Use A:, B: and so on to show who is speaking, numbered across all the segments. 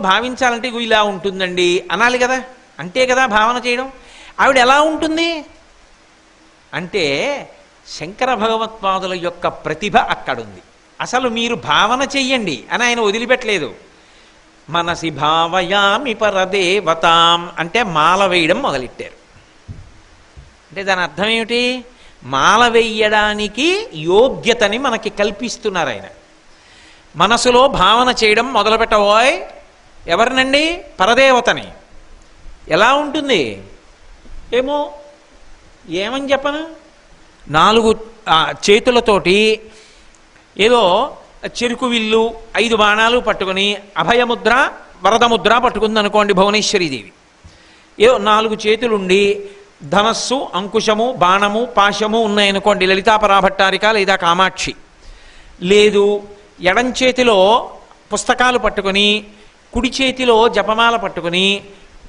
A: భావించాలంటే ఇలా ఉంటుందండి. అనాలి కదా. అంతే కదా భావన చేయడం. ఆవిడ ఎలా ఉంటుంది? అంటే శంకర భగవత్పాదుల యొక్క ప్రతిభ అక్కడుంది. అసలు మీరు భావన చెయ్యండి అని ఆయన వదిలిపెట్టలేదు. మనసి భావయామి పరదేవతాం అంటే మాల వేయడం మొదలెట్టారు. అంటే దాని అర్థం ఏమిటి? మాల వేయడానికి యోగ్యతని మనకి కల్పిస్తున్నారు ఆయన. మనసులో భావన చేయడం మొదలుపెట్టబోయ్. ఎవరినండి? పరదేవతని. ఎలా ఉంటుంది? ఏమో ఏమని చెప్పను? నాలుగు చేతులతోటి ఏదో చెరుకు విల్లు ఐదు బాణాలు పట్టుకొని అభయముద్ర వరదముద్ర పట్టుకుంది అనుకోండి భువనేశ్వరీదేవి. ఏదో నాలుగు చేతులుండి ధనస్సు అంకుశము బాణము పాశము ఉన్నాయనుకోండి లలితాపరాభట్టారిక లేదా కామాక్షి. లేదు ఎడం చేతిలో పుస్తకాలు పట్టుకొని కుడి చేతిలో జపమాల పట్టుకుని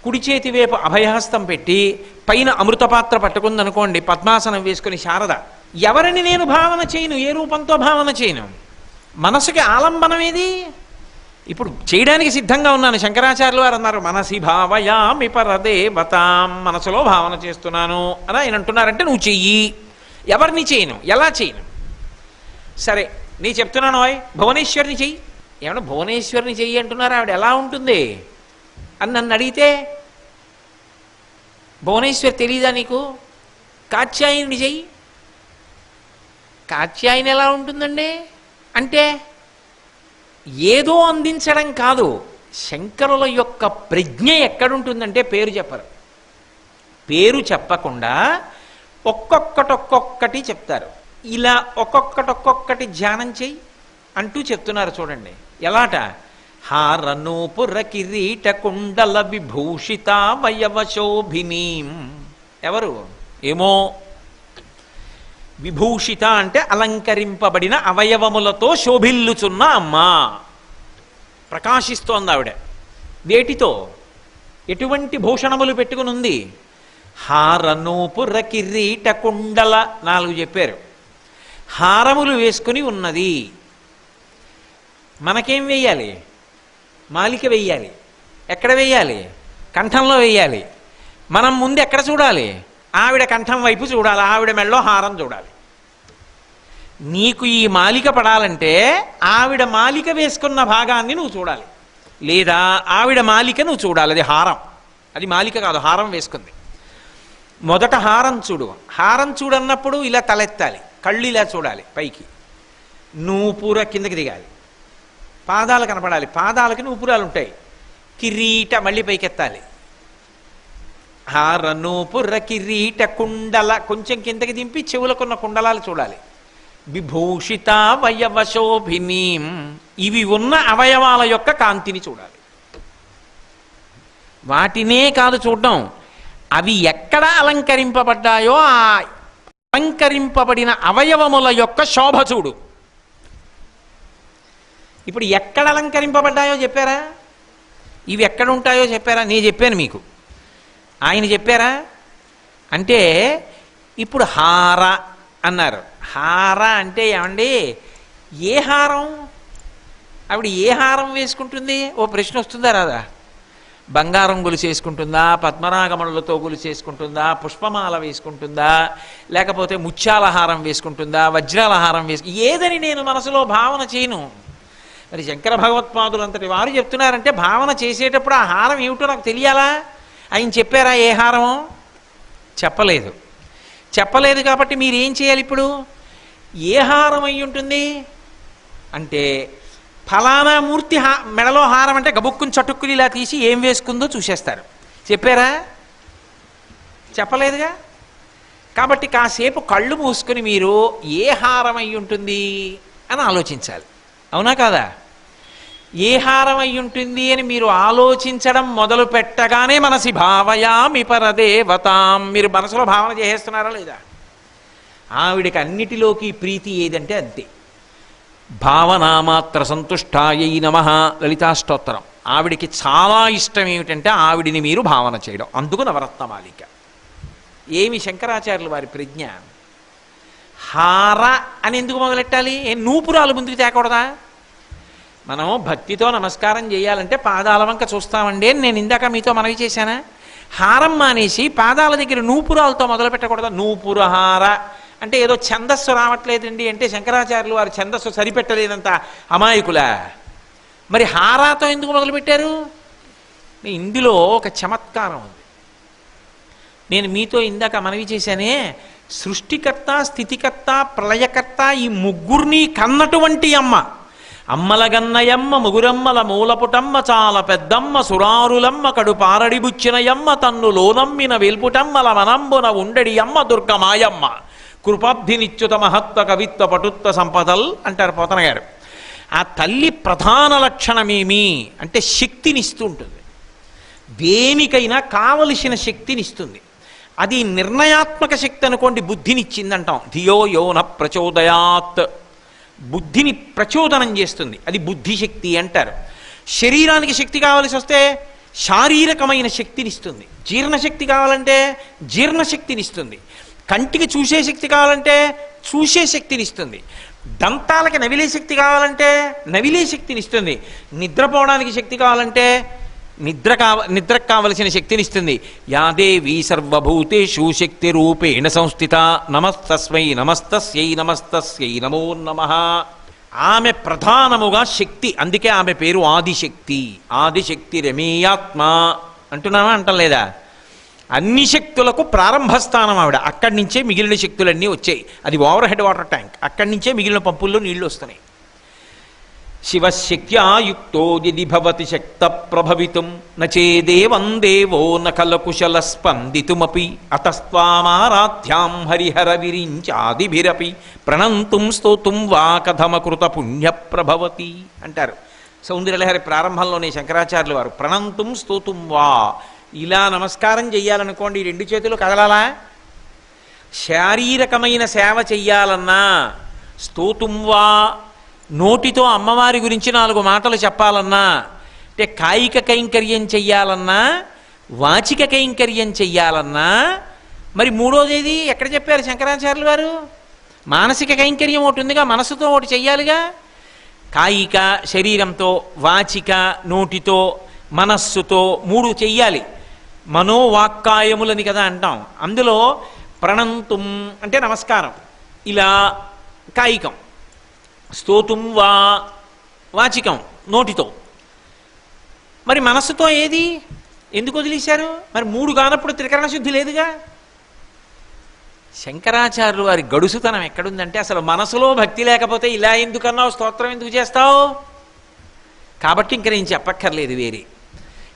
A: కుడి చేతి వైపు అభయహస్తం పెట్టి పైన అమృతపాత్ర పట్టుకుందనుకోండి పద్మాసనం వేసుకుని శారద ఎవరిని నేను భావన చేయను? ఏ రూపంతో భావన చేయను? మనసుకి ఆలంబనం ఏది? ఇప్పుడు చేయడానికి సిద్ధంగా ఉన్నాను. శంకరాచార్యులు వారు అన్నారు మనసి భావయామి పరదేవతాం మనసులో భావన చేస్తున్నాను అని ఆయన అంటున్నారంటే నువ్వు చెయ్యి. ఎవరిని చేయను? ఎలా చేయను? సరే నీ చెప్తున్నాను ఓయ్ భువనేశ్వరిని చెయ్యి. ఏమన్నా భువనేశ్వరిని చెయ్యి అంటున్నారు? ఆవిడ ఎలా ఉంటుంది? అని నన్ను అడిగితే భువనేశ్వరి తెలీదా నీకు? కాత్యాయని చెయ్యి. కాత్యాయని ఎలా ఉంటుందండి? అంటే ఏదో అందించడం కాదు శంకరుల యొక్క ప్రజ్ఞ ఎక్కడుంటుందంటే పేరు చెప్పరు. పేరు చెప్పకుండా ఒక్కొక్కటి ఒక్కొక్కటి చెప్తారు. ఇలా ఒక్కొక్కటి ఒక్కొక్కటి ధ్యానం చెయ్యి. అంటూ చెప్తున్నారు చూడండి. ఎలాట? హారనూపుర కిరీట కుండల విభూషిత వయవశోభినీం ఎవరు? ఏమో? విభూషిత అంటే అలంకరింపబడిన అవయవములతో శోభిల్లుచున్న అమ్మ. ప్రకాశిస్తోంది ఆవిడ. వేటితో? ఎటువంటి భూషణములు పెట్టుకుని ఉంది హారనూపుర కిరీట కుండల నాలుగు చెప్పారు. హారములు వేసుకుని ఉన్నది. మనకేం వెయ్యాలి? మాలిక వెయ్యాలి. ఎక్కడ వెయ్యాలి? కంఠంలో వెయ్యాలి. మనం ముందు ఎక్కడ చూడాలి? ఆవిడ కంఠం వైపు చూడాలి ఆవిడ మెళ్ళో హారం చూడాలి. నీకు ఈ మాలిక పడాలంటే ఆవిడ మాలిక వేసుకున్న భాగాన్ని నువ్వు చూడాలి. లేదా ఆవిడ మాలిక నువ్వు చూడాలి అది హారం. అది మాలిక కాదు హారం వేసుకుంది. మొదట హారం చూడు. హారం చూడన్నప్పుడు ఇలా తలెత్తాలి కళ్ళు ఇలా చూడాలి పైకి. నూపుర కిందకి దిగాలి. పాదాలు కనపడాలి పాదాలకి నూపురాలు ఉంటాయి కిరీట మళ్ళీ పైకెత్తాలి. హారనూపుర కిరీట కుండల కొంచెం కిందకి దింపి చెవులకున్న కుండలాలు చూడాలి. విభూషిత వయవశోభినీం ఇవి ఉన్న అవయవాల యొక్క కాంతిని చూడాలి. వాటినే కాదు చూడడం. అవి ఎక్కడ అలంకరింపబడ్డాయో ఆ అలంకరింపబడిన అవయవముల యొక్క శోభ చూడు. ఇప్పుడు ఎక్కడ అలంకరింపబడ్డాయో చెప్పారా? ఇవి ఎక్కడ ఉంటాయో చెప్పారా? నేను చెప్పాను మీకు. ఆయన చెప్పారా? అంటే ఇప్పుడు హార అన్నారు. హార అంటే ఏమండి? ఏ హారం? ఆవిడ ఏ హారం వేసుకుంటుంది? ఓ ప్రశ్న వస్తుందా రాదా? బంగారం గొలుసు వేసుకుంటుందా? పద్మనాగమణులతో గొలుసు వేసుకుంటుందా? పుష్పమాల వేసుకుంటుందా? లేకపోతే ముత్యాల హారం వేసుకుంటుందా? వజ్రాల హారం వేసుకు ఏదని నేను మనసులో భావన చేయను. మరి శంకర భగవత్పాదులు అంతటి వారు చెప్తున్నారంటే భావన చేసేటప్పుడు ఆ హారం ఏమిటో నాకు తెలియాలా? ఆయన చెప్పారా ఏ హారమో? చెప్పలేదు. చెప్పలేదు కాబట్టి మీరు ఏం చేయాలి ఇప్పుడు? ఏ హారం అయి ఉంటుంది? అంటే ఫలానా మూర్తి హా మెడలో హారం అంటే గబుక్కుని చటుక్కుని ఇలా తీసి ఏం వేసుకుందో చూసేస్తారు. చెప్పారా? చెప్పలేదుగా? కాబట్టి కాసేపు కళ్ళు మూసుకుని మీరు ఏ హారం అయి ఉంటుంది అని ఆలోచించాలి. అవునా కాదా? ఏ హారం అయి ఉంటుంది అని మీరు ఆలోచించడం మొదలు పెట్టగానే మనసి భావయామి పరదేవతాం. మీరు మనసులో భావన చేసేస్తున్నారా లేదా? ఆవిడకి అన్నిటిలోకి ప్రీతి ఏదంటే అంతే. భావనామాత్ర సంతుష్టాయై నమ లలితాష్టోత్తరం. ఆవిడికి చాలా ఇష్టం ఏమిటంటే ఆవిడిని మీరు భావన చేయడం. అందుకు నవరత్నమాలిక ఏమి శంకరాచార్యులు వారి ప్రజ్ఞ? హార అని ఎందుకు మొదలెట్టాలి? ఏ నూపురాలు ముందుకు తేకూడదా? మనం భక్తితో నమస్కారం చేయాలంటే పాదాల వంక చూస్తామండి అని నేను ఇందాక మీతో మనవి చేశానా? హారం మానేసి పాదాల దగ్గర నూపురాలతో మొదలు పెట్టకూడదు నూపురహార. అంటే ఏదో ఛందస్సు రావట్లేదండి అంటే శంకరాచార్యులు వారి ఛందస్సు సరిపెట్టలేదంత అమాయకులా? మరి హారాతో ఎందుకు మొదలుపెట్టారు? ఇందులో ఒక చమత్కారం ఉంది. నేను మీతో ఇందాక మనవి చేశానే సృష్టికర్త స్థితికర్త ప్రళయకర్త ఈ ముగ్గురిని కన్నటువంటి అమ్మ. అమ్మలగన్నయమ్మ ముగురమ్మల మూలపుటమ్మ చాలా పెద్దమ్మ సురారులమ్మ కడు పారడిబుచ్చినయమ్మ తన్ను లోనమ్మిన వెల్పుటమ్మల మనంబున ఉండడి అమ్మ దుర్గమాయమ్మ. కృపాబ్ధినిచ్యుత మహత్వ కవిత్వ పటుత్వ సంపదల్ అంటారు పోతన గారు. ఆ తల్లి ప్రధాన లక్షణమేమి అంటే శక్తినిస్తూ ఉంటుంది దేనికైనా కావలసిన శక్తినిస్తుంది. అది నిర్ణయాత్మక శక్తి అనుకోండి బుద్ధినిచ్చిందంటాం. ధియో యోన ప్రచోదయాత్. బుద్ధిని ప్రచోదనం చేస్తుంది. అది బుద్ధిశక్తి అంటారు. శరీరానికి శక్తి కావలసి వస్తే శారీరకమైన శక్తినిస్తుంది. జీర్ణశక్తి కావాలంటే జీర్ణశక్తినిస్తుంది. కంటికి చూసే శక్తి కావాలంటే చూసే శక్తినిస్తుంది. దంతాలకి నవిలే శక్తి కావాలంటే నవిలే శక్తినిస్తుంది. నిద్రపోవడానికి శక్తి కావాలంటే నిద్ర కావ నిద్రకు కావలసిన శక్తినిస్తుంది. యాదేవి సర్వభూతేషు శక్తి రూపేణ సంస్థిత. నమస్తస్మై నమస్తస్యై నమస్తస్యై నమో నమ. ఆమె ప్రధానముగా శక్తి అందుకే ఆమె పేరు ఆదిశక్తి. ఆదిశక్తి రమేయాత్మ. అంటున్నావా? అంటలేదా? అన్ని శక్తులకు ప్రారంభ స్థానం ఆవిడ. అక్కడి నుంచే మిగిలిన శక్తులన్నీ వచ్చాయి. అది ఓవర్ హెడ్ వాటర్ ట్యాంక్. అక్కడి నుంచే మిగిలిన పంపుల్లో నీళ్ళు వస్తున్నాయి. శివశక్యాయుక్తో యుక్తో యది భవతి శక్త ప్రభవితుం నచేదేవం దేవో నకలకుశల స్పందితుమపి హరిహర విరించాదిభిరపి ప్రణంతుం స్తోతుం వా కథమకృత పుణ్య ప్రభవతి అంటారు. సౌందర్యలహరి ప్రారంభంలోనే శంకరాచార్యులు వారు ప్రణంతుం స్తోతుం వా ఇలా నమస్కారం చెయ్యాలనుకోండి రెండు చేతులు కదలాలా? శారీరకమైన సేవ చెయ్యాలన్నా స్తోతుం వా నోటితో అమ్మవారి గురించి నాలుగు మాటలు చెప్పాలన్నా అంటే కాయిక కైంకర్యం చెయ్యాలన్నా వాచిక కైంకర్యం చెయ్యాలన్నా మరి మూడోదేది ఎక్కడ చెప్పారు శంకరాచార్యులు వారు మానసిక కైంకర్యం ఒకటి ఉందిగా మనసుతో ఒకటి చెయ్యాలిగా. కాయిక శరీరంతో వాచిక నోటితో మనస్సుతో మూడు చెయ్యాలి. మనోవాక్కాయములని కదా అంటాం. అందులో ప్రణంతుం అంటే నమస్కారం ఇలా కాయికం. స్తోతుం వా వాచికం నోటితో. మరి మనస్సుతో ఏది? ఎందుకు వదిలేశారు? మరి మూడు కానప్పుడు త్రికరణ శుద్ధి లేదుగా? శంకరాచార్యులు వారి గడుసుతనం ఎక్కడుందంటే అసలు మనసులో భక్తి లేకపోతే ఇలా ఎందుకన్నావు? స్తోత్రం ఎందుకు చేస్తావు? కాబట్టి ఇంక నేను చెప్పక్కర్లేదు వేరే.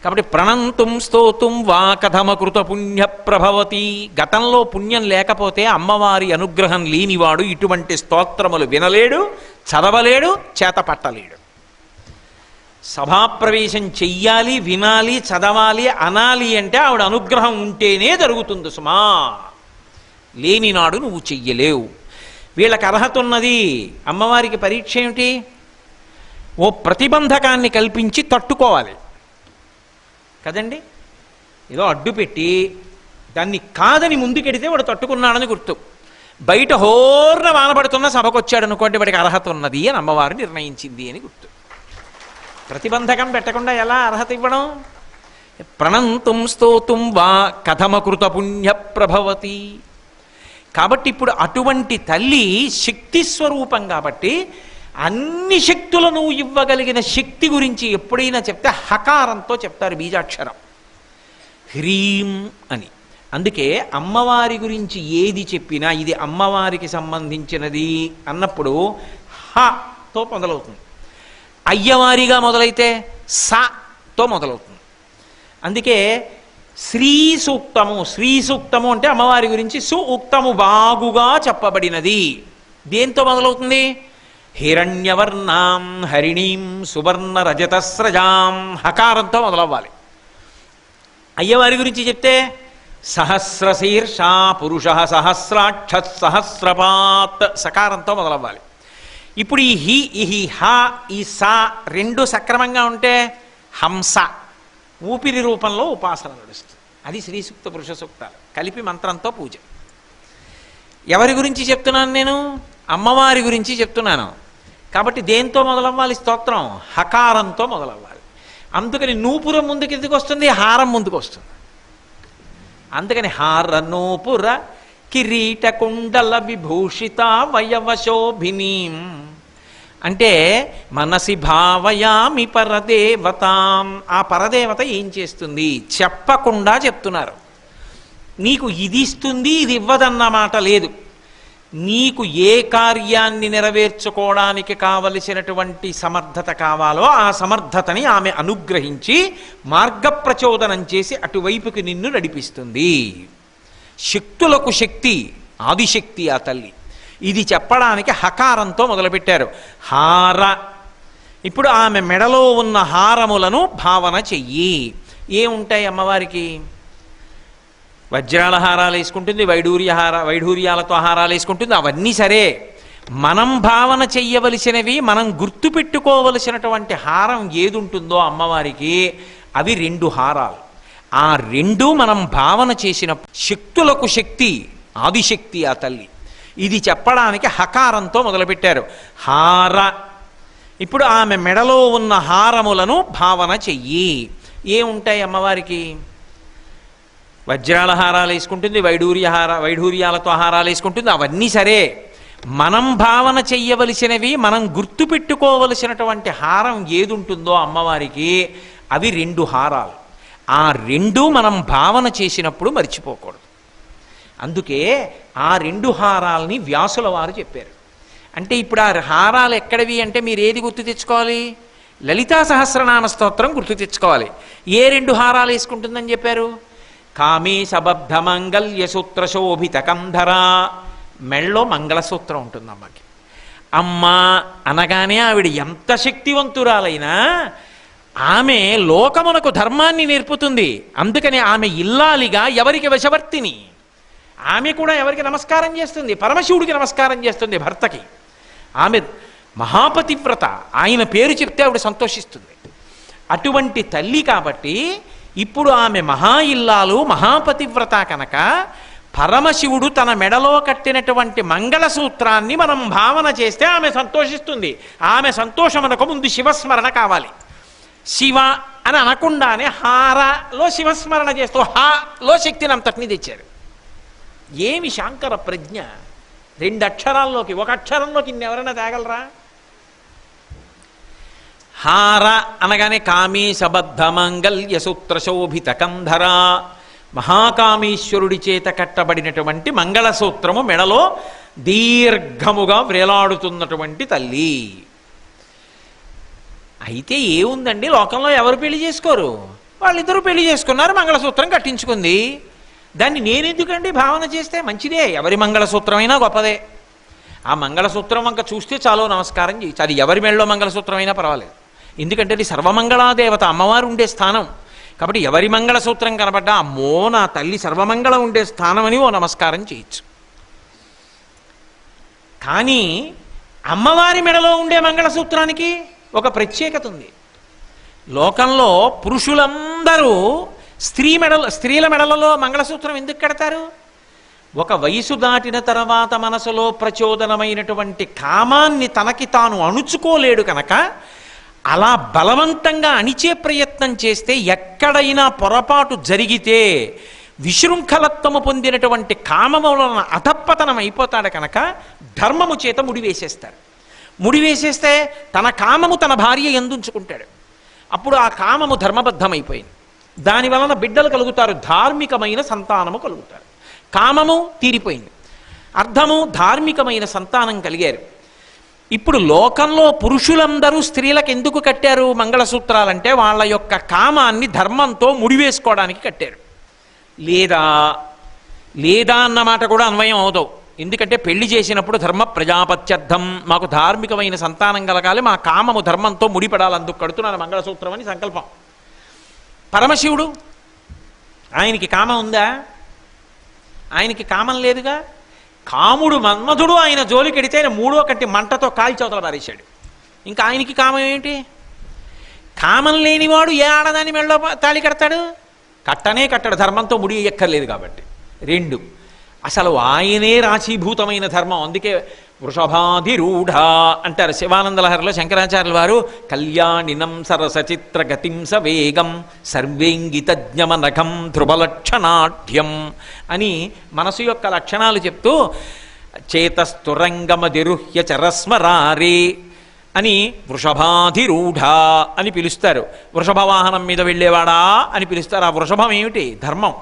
A: కాబట్టి ప్రణంతుం స్తోతుం వా కథమకృత పుణ్య ప్రభవతి. గతంలో పుణ్యం లేకపోతే అమ్మవారి అనుగ్రహం లేనివాడు ఇటువంటి స్తోత్రములు వినలేడు చదవలేడు చేత పట్టలేడు సభాప్రవేశం చెయ్యాలి వినాలి చదవాలి అనాలి అంటే ఆవిడ అనుగ్రహం ఉంటేనే జరుగుతుంది సుమా. లేనినాడు నువ్వు చెయ్యలేవు. వీళ్ళకి అర్హత ఉన్నది అమ్మవారికి పరీక్ష ఏమిటి? ఓ ప్రతిబంధకాన్ని కల్పించి తట్టుకోవాలి. కదండి? ఏదో అడ్డు పెట్టి దాన్ని కాదని ముందుకెడితే వాడు తట్టుకున్నాడని గుర్తు. బయట హోర్న వానపడుతున్న సభకు వచ్చాడు అనుకోండి వాడికి అర్హత ఉన్నది అని అమ్మవారు నిర్ణయించింది అని గుర్తు. ప్రతిబంధకం పెట్టకుండా ఎలా అర్హత ఇవ్వడం? ప్రణంతుం స్తోతుం వా కథమకృత పుణ్య ప్రభవతి. కాబట్టి ఇప్పుడు అటువంటి తల్లి శక్తి స్వరూపం కాబట్టి అన్ని శక్తులను ఇవ్వగలిగిన శక్తి గురించి ఎప్పుడైనా చెప్తే హకారంతో చెప్తారు బీజాక్షరం. హ్రీం అని. అందుకే అమ్మవారి గురించి ఏది చెప్పినా ఇది అమ్మవారికి సంబంధించినది అన్నప్పుడు హతో మొదలవుతుంది. అయ్యవారిగా మొదలైతే సతో మొదలవుతుంది. అందుకే శ్రీ సూక్తము శ్రీ సూక్తము అంటే అమ్మవారి గురించి సు ఉక్తము బాగుగా చెప్పబడినది. దేంతో మొదలవుతుంది? హిరణ్యవర్ణాం హరిణీం సువర్ణ రజతస్రజాం హకారంతో మొదలవ్వాలి. అయ్యవారి గురించి చెప్తే సహస్రశీర్ష పురుష సహస్రాక్ష సహస్రపాత్ సకారంతో మొదలవ్వాలి. ఇప్పుడు ఈ హి ఈ హి హ ఈ సా రెండు సక్రమంగా ఉంటే హంస ఊపిరి రూపంలో ఉపాసన నడుస్తుంది. అది శ్రీ సూక్త పురుష సూక్తాలు. కలిపి మంత్రంతో పూజ. ఎవరి గురించి చెప్తున్నాను నేను? అమ్మవారి గురించి చెప్తున్నాను. కాబట్టి దేంతో మొదలవ్వాలి? స్తోత్రం. హకారంతో మొదలవ్వాలి. అందుకని నూపుర ముందుకు ఎందుకు వస్తుంది? హారం ముందుకు వస్తుంది. అందుకని హార నూపుర కిరీట కుండల విభూషిత వయవశోభినీం. అంటే మనసి భావయామి పరదేవతాం. ఆ పరదేవత ఏం చేస్తుంది? చెప్పకుండా చెప్తున్నారు. నీకు ఇది ఇస్తుంది ఇది ఇవ్వదన్న మాట లేదు. నీకు ఏ కార్యాన్ని నెరవేర్చుకోవడానికి కావలసినటువంటి సమర్థత కావాలో ఆ సమర్థతని ఆమె అనుగ్రహించి మార్గప్రచోదనం చేసి అటువైపుకి నిన్ను నడిపిస్తుంది. శక్తులకు శక్తి ఆదిశక్తి ఆ తల్లి. ఇది చెప్పడానికి హకారంతో మొదలుపెట్టారు. హార. ఇప్పుడు ఆమె మెడలో ఉన్న హారములను భావన చెయ్యి. ఏముంటాయి అమ్మవారికి? వజ్రాల హారాలు వేసుకుంటుంది వైడూర్య హార వైఢూర్యాలతో హారాలు వేసుకుంటుంది అవన్నీ సరే. మనం భావన చెయ్యవలసినవి మనం గుర్తుపెట్టుకోవలసినటువంటి హారం ఏది ఉంటుందో అమ్మవారికి అవి రెండు హారాలు. ఆ రెండు మనం భావన చేసిన శక్తులకు శక్తి ఆదిశక్తి ఆ తల్లి. ఇది చెప్పడానికి హకారంతో మొదలుపెట్టారు. హార. ఇప్పుడు ఆమె మెడలో ఉన్న హారములను భావన చెయ్యి. ఏముంటాయి అమ్మవారికి? వజ్రాల హారాలు వేసుకుంటుంది వైడూర్య హార వైఢూర్యాలతో హారాలు వేసుకుంటుంది అవన్నీ సరే. మనం భావన చెయ్యవలసినవి మనం గుర్తుపెట్టుకోవలసినటువంటి హారం ఏది ఉంటుందో అమ్మవారికి అవి రెండు హారాలు. ఆ రెండు మనం భావన చేసినప్పుడు మర్చిపోకూడదు. అందుకే ఆ రెండు హారాలని వ్యాసుల వారు చెప్పారు. అంటే ఇప్పుడు ఆ హారాలు ఎక్కడవి అంటే మీరు ఏది గుర్తు తెచ్చుకోవాలి? లలితా సహస్రనామ స్తోత్రం గుర్తు తెచ్చుకోవాలి. ఏ రెండు హారాలు వేసుకుంటుందని చెప్పారు? కామే సబద్ధ మంగళ్య సూత్ర శోభిత మెళ్ళో మంగళసూత్రం ఉంటుంది అమ్మకి అమ్మ అనగానే ఆవిడ ఎంత శక్తివంతురాలైనా ఆమె లోకమునకు ధర్మాన్ని నేర్పుతుంది. అందుకని ఆమె ఇల్లాలిగా ఎవరికి వశవర్తిని? ఆమె కూడా ఎవరికి నమస్కారం చేస్తుంది? పరమశివుడికి నమస్కారం చేస్తుంది భర్తకి. ఆమె మహాపతివ్రత. ఆయన పేరు చెప్తే ఆవిడ సంతోషిస్తుంది. అటువంటి తల్లి కాబట్టి ఇప్పుడు ఆమె మహా ఇల్లాలు మహాపతివ్రత కనుక పరమశివుడు తన మెడలో కట్టినటువంటి మంగళసూత్రాన్ని మనం భావన చేస్తే ఆమె సంతోషిస్తుంది. ఆమె సంతోషమనకు ముందు శివస్మరణ కావాలి. శివ అని అనకుండానే హారలో శివస్మరణ చేస్తూ హాలో శక్తిని అంతటిని తెచ్చారు. ఏమి శాంకర ప్రజ్ఞ? రెండు అక్షరాల్లోకి ఒక అక్షరంలోకి ఇన్నెవరైనా తేగలరా? హార అనగానే కామీ సబద్ధ శోభిత కంధర మహాకామేశ్వరుడి చేత కట్టబడినటువంటి మంగళసూత్రము మెడలో దీర్ఘముగా వ్రేలాడుతున్నటువంటి తల్లి. అయితే ఏముందండి? లోకంలో ఎవరు పెళ్ళి చేసుకోరు? వాళ్ళిద్దరూ పెళ్ళి చేసుకున్నారు మంగళసూత్రం కట్టించుకుంది. దాన్ని నేనెందుకండి భావన చేస్తే? మంచిదే ఎవరి మంగళసూత్రమైనా గొప్పదే. ఆ మంగళసూత్రం వంక చూస్తే చాలు నమస్కారం చేయొచ్చు అది ఎవరి మెళ్ళో మంగళసూత్రమైనా పర్వాలేదు. ఎందుకంటే అది సర్వమంగళాదేవత అమ్మవారు ఉండే స్థానం. కాబట్టి ఎవరి మంగళసూత్రం కనబడ్డా అమ్మో నా తల్లి సర్వమంగళం ఉండే స్థానం అని ఓ నమస్కారం చేయొచ్చు. కానీ అమ్మవారి మెడలో ఉండే మంగళసూత్రానికి ఒక ప్రత్యేకత ఉంది. లోకంలో పురుషులందరూ స్త్రీ మెడల స్త్రీల మెడలలో మంగళసూత్రం ఎందుకు కడతారు? ఒక వయసు దాటిన తర్వాత మనసులో ప్రచోదనమైనటువంటి కామాన్ని తనకి తాను అణుచుకోలేడు కనుక అలా బలవంతంగా అణిచే ప్రయత్నం చేస్తే ఎక్కడైనా పొరపాటు జరిగితే విశృంఖలత్వము పొందినటువంటి కామము వలన అధప్పతనం అయిపోతాడు కనుక ధర్మము చేత ముడివేసేస్తాడు ముడివేసేస్తే తన కామము తన భార్య ఎందుంచుకుంటాడు. అప్పుడు ఆ కామము ధర్మబద్ధమైపోయింది. దాని వలన బిడ్డలు కలుగుతారు ధార్మికమైన సంతానము కలుగుతారు. కామము తీరిపోయింది. అర్థము ధార్మికమైన సంతానం కలిగారు. ఇప్పుడు లోకంలో పురుషులందరూ స్త్రీలకు ఎందుకు కట్టారు మంగళసూత్రాలంటే వాళ్ళ యొక్క కామాన్ని ధర్మంతో ముడివేసుకోవడానికి కట్టారు. లేదా లేదా అన్నమాట కూడా అన్వయం అవదవు ఎందుకంటే పెళ్ళి చేసినప్పుడు ధర్మ ప్రజాపత్యర్థం. మాకు ధార్మికమైన సంతానం కలగాలి మా కామము ధర్మంతో ముడిపడాలి అందుకు కడుతున్నాను మంగళసూత్రం అని సంకల్పం. పరమశివుడు ఆయనకి కామం ఉందా? ఆయనకి కామం లేదుగా? కాముడు మన్మధుడు ఆయన జోలికెడితే ఆయన మూడో కంటి మంటతో కాల్చవతల పారేశాడు. ఇంకా ఆయనకి కామం ఏంటి కామం లేనివాడు ఏ ఆడదాని మెళ్ళో తాళి కడతాడు? కట్టనే కట్టడు ధర్మంతో ముడి ఎక్కర్లేదు కాబట్టి. రెండు అసలు ఆయనే రాశీభూతమైన ధర్మం. అందుకే వృషభాధిరూఢ అంటారు శివానందలహరిలో శంకరాచార్యుల వారు కళ్యాణినం సరసచిత్ర గతిం సవేగం సర్వేంగితజ్ఞమనఘం ధ్రువలక్షణాఢ్యం అని మనసు యొక్క లక్షణాలు చెప్తూ చేతస్థురంగమదిరుహ్య చరస్మరారే అని వృషభాధిరూఢ అని పిలుస్తారు. వృషభ వాహనం మీద వెళ్ళేవాడా అని పిలుస్తారు. ఆ వృషభం ఏమిటి? ధర్మం.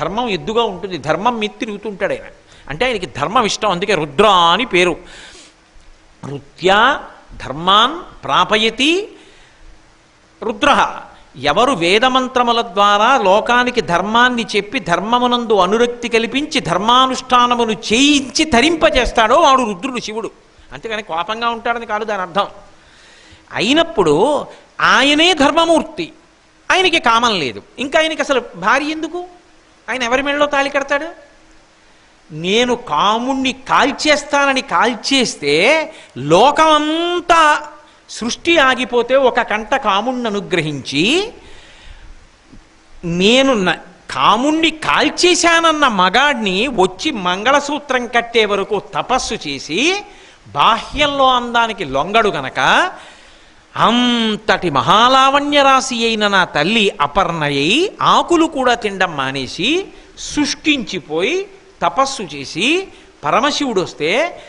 A: ధర్మం ఎద్దుగా ఉంటుంది. ధర్మం మీద తిరుగుతుంటాడు ఆయన. అంటే ఆయనకి ధర్మం ఇష్టం అందుకే రుద్ర అని పేరు. రుత్యా ధర్మాన్ ప్రాపయతి రుద్ర. ఎవరు వేదమంత్రముల ద్వారా లోకానికి ధర్మాన్ని చెప్పి ధర్మమునందు అనురక్తి కల్పించి ధర్మానుష్ఠానమును చేయించి తరింపజేస్తాడో వాడు రుద్రుడు శివుడు. అంతేగాని కోపంగా ఉంటాడని కాదు దాని అర్థం. అయినప్పుడు ఆయనే ధర్మమూర్తి. ఆయనకి కామం లేదు. ఇంకా ఆయనకి అసలు భార్య ఎందుకు? ఆయన ఎవరి మెడలో తాళి కడతాడు? నేను కాముణ్ణి కాల్చేస్తానని కాల్చేస్తే లోకమంతా సృష్టి ఆగిపోతే ఒక కంట కాముణ్ణి అనుగ్రహించి నేను న- కాముణ్ణి కాల్చేశానన్న మగాడిని వచ్చి మంగళసూత్రం కట్టే వరకు తపస్సు చేసి బాహ్యంలో అందానికి లొంగడు గనక అంతటి మహాలావణ్యరాశి అయిన నా తల్లి అపర్ణయ్యి ఆకులు కూడా తినడం మానేసి సృష్టించిపోయి తపస్సు చేసి పరమశివుడు వస్తే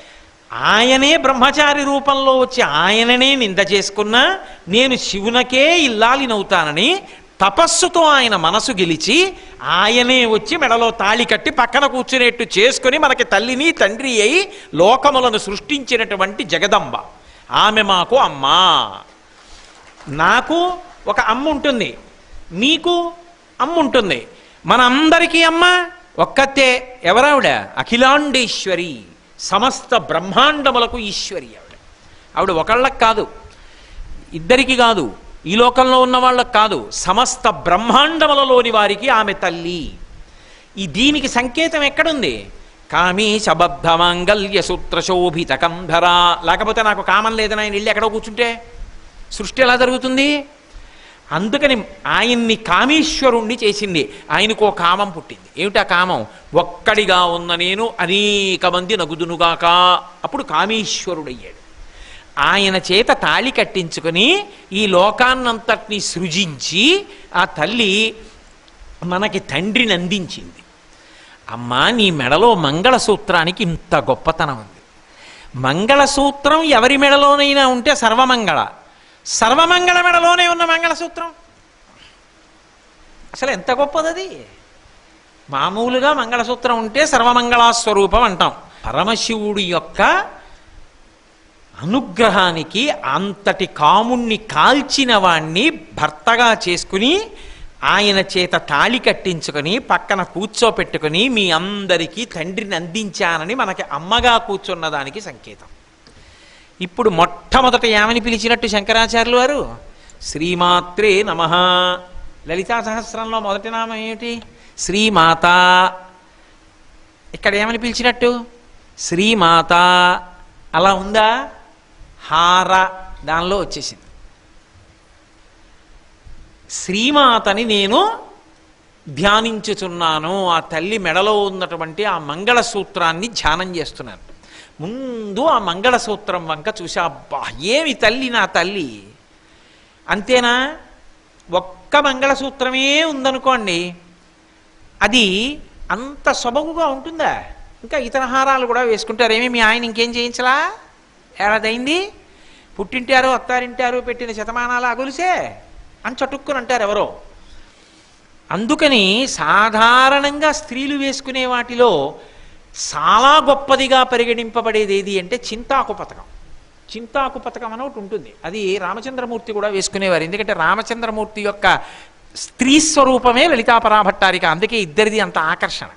A: ఆయనే బ్రహ్మచారి రూపంలో వచ్చి ఆయననే నింద చేసుకున్నా నేను శివునకే ఇల్లాలినవుతానని తపస్సుతో ఆయన మనసు గెలిచి ఆయనే వచ్చి మెడలో తాళి కట్టి పక్కన కూర్చునేట్టు చేసుకుని మనకి తల్లిని తండ్రి అయి లోకములను సృష్టించినటువంటి జగదంబ. ఆమె మాకు అమ్మా. నాకు ఒక అమ్మ ఉంటుంది మీకు అమ్మ ఉంటుంది మనందరికీ అమ్మ. ఒక్కతే ఎవరావిడ? అఖిలాండేశ్వరి సమస్త బ్రహ్మాండములకు ఈశ్వరి ఆవిడ. ఆవిడ ఒకళ్ళకి కాదు ఇద్దరికి కాదు ఈ లోకంలో ఉన్న వాళ్ళకి కాదు సమస్త బ్రహ్మాండములలోని వారికి ఆమె తల్లి. ఈ దీనికి సంకేతం ఎక్కడుంది? కామీ శబద్ధ మాంగల్య సూత్రశోభిత కంధరా. లేకపోతే నాకు కామం లేదని ఆయన వెళ్ళి ఎక్కడో కూర్చుంటే సృష్టి ఎలా జరుగుతుంది? అందుకని ఆయన్ని కామేశ్వరుణ్ణి చేసింది. ఆయనకు ఓ కామం పుట్టింది. ఏమిటా కామం? ఒక్కడిగా ఉన్న నేను అనేక మంది నగుదునుగాక. అప్పుడు కామేశ్వరుడయ్యాడు. ఆయన చేత తాళి కట్టించుకొని ఈ లోకాన్నంతటినీ సృజించి ఆ తల్లి మనకి తండ్రిని అందించింది. అమ్మా నీ మెడలో మంగళసూత్రానికి ఇంత గొప్పతనం ఉంది. మంగళసూత్రం ఎవరి మెడలోనైనా ఉంటే సర్వమంగళ. సర్వమంగళ మెడలోనే ఉన్న మంగళసూత్రం. అసలు ఎంత గొప్పది అది మామూలుగా మంగళసూత్రం ఉంటే సర్వమంగళాస్వరూపం అంటాం. పరమశివుడి యొక్క అనుగ్రహానికి అంతటి కాముణ్ణి కాల్చిన వాణ్ణి భర్తగా చేసుకుని ఆయన చేత తాళి కట్టించుకొని పక్కన కూర్చోపెట్టుకుని మీ అందరికీ తండ్రిని అందించానని మనకి అమ్మగా కూర్చున్న దానికి సంకేతం. ఇప్పుడు మొట్టమొదట ఏమని పిలిచినట్టు శంకరాచార్యులు వారు? శ్రీమాత్రే నమ. లలితా సహస్రంలో మొదటి నామం ఏమిటి? శ్రీమాత. ఇక్కడ ఏమని పిలిచినట్టు? శ్రీమాత. అలా ఉందా? హార. దానిలో వచ్చేసింది. శ్రీమాతని నేను ధ్యానించుచున్నాను. ఆ తల్లి మెడలో ఉన్నటువంటి ఆ మంగళసూత్రాన్ని ధ్యానం చేస్తున్నాను. ముందు ఆ మంగళసూత్రం వంక చూసా అబ్బా ఏమి తల్లి నా తల్లి? అంతేనా? ఒక్క మంగళసూత్రమే ఉందనుకోండి అది అంత సొబగుగా ఉంటుందా? ఇంకా ఇతర హారాలు కూడా వేసుకుంటారేమీ? మీ ఆయన ఇంకేం చేయించలా? ఏడాదైంది? పుట్టింటారు అత్తారింటారు పెట్టిన శతమానాల అగులిసే అని చటుక్కుని అంటారు ఎవరో. అందుకని సాధారణంగా స్త్రీలు వేసుకునే వాటిలో చాలా గొప్పదిగా పరిగణింపబడేది ఏది అంటే చింతాకు పథకం. చింతాకు పథకం అని ఒకటి ఉంటుంది. అది రామచంద్రమూర్తి కూడా వేసుకునేవారు. ఎందుకంటే రామచంద్రమూర్తి యొక్క స్త్రీ స్వరూపమే లలితాపరాభట్టారిక అందుకే ఇద్దరిది అంత ఆకర్షణ.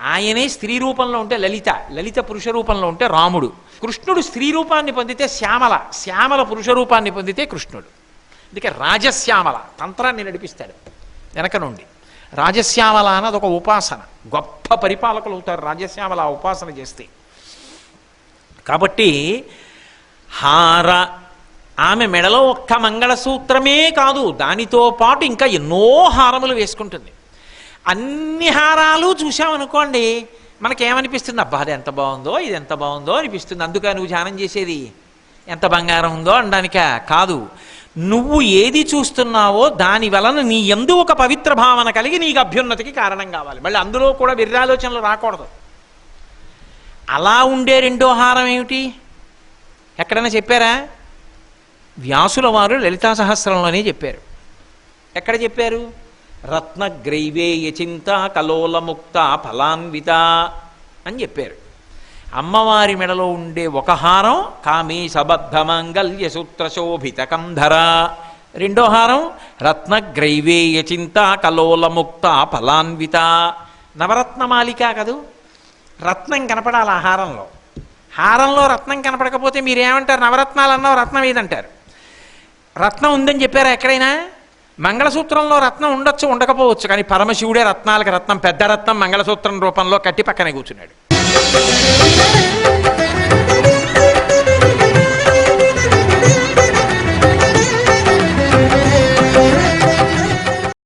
A: ఆయనే స్త్రీ రూపంలో ఉంటే లలిత లలిత పురుష రూపంలో ఉంటే రాముడు. కృష్ణుడు స్త్రీ రూపాన్ని పొందితే శ్యామల శ్యామల పురుష రూపాన్ని పొందితే కృష్ణుడు. అందుకే రాజశ్యామల తంత్రాన్ని నడిపిస్తాడు. వెనక నుండి. రాజశ్యామల అన్నది ఒక ఉపాసన. గొప్ప పరిపాలకులు అవుతారు రాజశ్యామల ఆ ఉపాసన చేస్తే. కాబట్టి హార ఆమె మెడలో ఒక్క మంగళసూత్రమే కాదు దానితో పాటు ఇంకా ఎన్నో హారములు వేసుకుంటుంది. అన్ని హారాలు చూసామనుకోండి మనకేమనిపిస్తుంది అబ్బా అది ఎంత బాగుందో ఇది ఎంత బాగుందో అనిపిస్తుంది. అందుకే నువ్వు ధ్యానం చేసేది ఎంత బంగారం ఉందో అనడానిక కాదు. నువ్వు ఏది చూస్తున్నావో దాని వలన నీ ఎందు ఒక పవిత్ర భావన కలిగి నీకు అభ్యున్నతికి కారణం కావాలి. మళ్ళీ అందులో కూడా విర్రాలోచనలు రాకూడదు. అలా ఉండే రెండో హారం ఏమిటి? ఎక్కడైనా చెప్పారా? వ్యాసుల వారు లలితా సహస్రంలోనే చెప్పారు. ఎక్కడ చెప్పారు? రత్నగ్రైవేయ చింత కలోలముక్త ఫలాన్విత అని చెప్పారు. అమ్మవారి మెడలో ఉండే ఒక హారం కామీ సబద్ధ మంగళ్య సూత్ర శోభిత కంధర రెండో హారం రత్నగ్రైవేయ చింత కలోలముక్త ఫలాన్విత. నవరత్నమాలిక కదూ? రత్నం కనపడాలి ఆ హారంలో. హారంలో రత్నం కనపడకపోతే మీరేమంటారు? నవరత్నాలు అన్నావు రత్నం ఏదంటారు? రత్నం ఉందని చెప్పారా ఎక్కడైనా? మంగళసూత్రంలో రత్నం ఉండొచ్చు ఉండకపోవచ్చు కానీ పరమశివుడే రత్నాలకు రత్నం పెద్ద రత్నం మంగళసూత్రం రూపంలో కట్టి పక్కనే కూర్చున్నాడు. Thank you.